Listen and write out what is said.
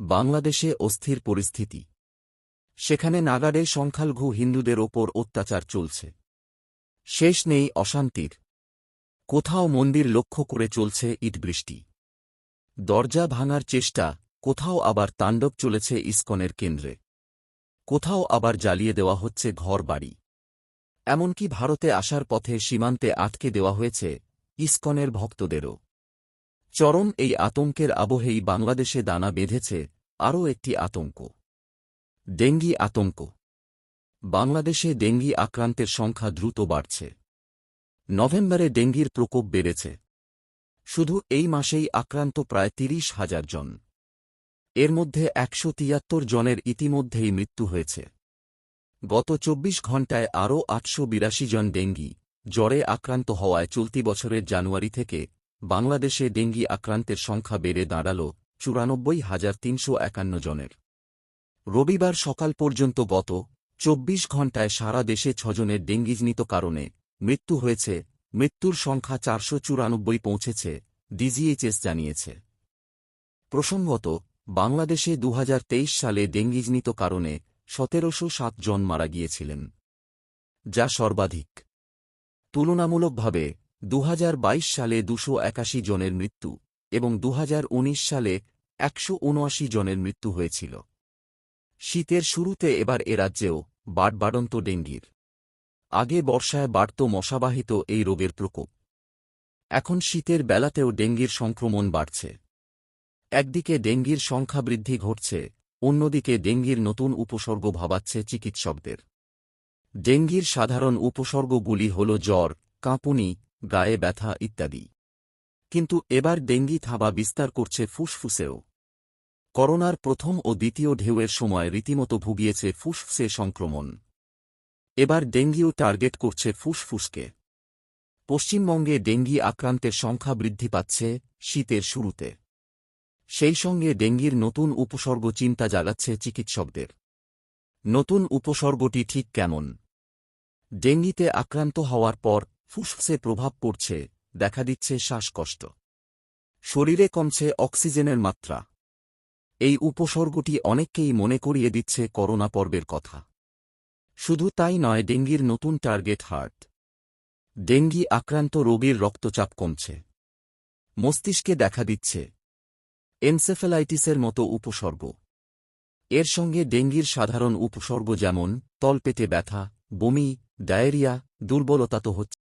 বাংলাদেশে অস্থির পরিস্থিতি। সেখানে নাগাড়ে সংখ্যালঘু হিন্দুদের ওপর অত্যাচার চলছে। শেষ নেই অশান্তির। কোথাও মন্দির লক্ষ্য করে চলছে ইটবৃষ্টি দরজা ভাঙার চেষ্টা, কোথাও আবার তাণ্ডব চলেছে ইস্কনের কেন্দ্রে। কোথাও আবার জ্বালিয়ে দেওয়া হচ্ছে ঘর বাড়ি। এমনকি ভারতে আসার পথে সীমান্তে আটকে দেওয়া হয়েছে ইস্কনের ভক্তদেরও। চরম এই আতঙ্কের আবহেই বাংলাদেশে দানা বেঁধেছে আরও একটি আতঙ্ক। ডেঙ্গি আতঙ্ক। বাংলাদেশে ডেঙ্গি আক্রান্তের সংখ্যা দ্রুত বাড়ছে। নভেম্বরে ডেঙ্গির প্রকোপ বেড়েছে। শুধু এই মাসেই আক্রান্ত প্রায় তিরিশ হাজার জন। এর মধ্যে একশো তিয়াত্তর জনের ইতিমধ্যেই মৃত্যু হয়েছে। গত চব্বিশ ঘণ্টায় আরও আটশো বিরাশি জন ডেঙ্গি জ্বরে আক্রান্ত হওয়ায় চলতি বছরের জানুয়ারি থেকে বাংলাদেশে ডেঙ্গি আক্রান্তের সংখ্যা বেড়ে দাঁড়াল চুরানব্বই হাজার তিনশো একান্ন জনের। রবিবার সকাল পর্যন্ত গত চব্বিশ ঘণ্টায় সারা দেশে ছজনের ডেঙ্গিজনিত কারণে মৃত্যু হয়েছে, মৃত্যুর সংখ্যা চারশো চুরানব্বই পৌঁছেছে ডিজিএইচএস জানিয়েছে। প্রসঙ্গত, বাংলাদেশে দু হাজার তেইশ সালে ডেঙ্গিজনিত কারণে সতেরোশো সাত জন মারা গিয়েছিলেন, যা সর্বাধিক। তুলনামূলকভাবে দু হাজার বাইশ সালে দুশো একাশি জনের মৃত্যু এবং দু হাজার উনিশ সালে একশো উনআশি জনের মৃত্যু হয়েছিল। শীতের শুরুতে এবার এ রাজ্যেও বাড়বাড়ন্ত ডেঙ্গির। আগে বর্ষায় বাড়ত মশাবাহিত এই রোগের প্রকোপ। এখন শীতের বেলাতেও ডেঙ্গির সংক্রমণ বাড়ছে। একদিকে ডেঙ্গির সংখ্যা বৃদ্ধি ঘটছে, অন্যদিকে ডেঙ্গির নতুন উপসর্গ ভাবাচ্ছে চিকিৎসকদের। ডেঙ্গির সাধারণ উপসর্গগুলি হল জ্বর, কাঁপুনি গায়ে ব্যথা ইত্যাদি। কিন্তু এবার ডেঙ্গি থাবা বিস্তার করছে ফুসফুসেও। করোনার প্রথম ও দ্বিতীয় ঢেউয়ের সময় রীতিমতো ভুগিয়েছে ফুসফুসে সংক্রমণ। এবার ডেঙ্গিও টার্গেট করছে ফুসফুসকে। পশ্চিমবঙ্গে ডেঙ্গি আক্রান্তের সংখ্যা বৃদ্ধি পাচ্ছে শীতের শুরুতে। সেই সঙ্গে ডেঙ্গির নতুন উপসর্গ চিন্তা জাগাচ্ছে চিকিৎসকদের। নতুন উপসর্গটি ঠিক কেমন? ডেঙ্গিতে আক্রান্ত হওয়ার পর ফুসফুসে প্রভাব পড়ছে, দেখা দিচ্ছে শ্বাসকষ্ট। শরীরে কমছে অক্সিজেনের মাত্রা। এই উপসর্গটি অনেককেই মনে করিয়ে দিচ্ছে করোনা পর্বের কথা। শুধু তাই নয়, ডেঙ্গির নতুন টার্গেট হার্ট। ডেঙ্গি আক্রান্ত রোগীর রক্তচাপ কমছে। মস্তিষ্কে দেখা দিচ্ছে এনসেফেলাইটিসের মতো উপসর্গ। এর সঙ্গে ডেঙ্গির সাধারণ উপসর্গ যেমন, তলপেটে ব্যথা, বমি, ডায়েরিয়া, দুর্বলতা তো হচ্ছে।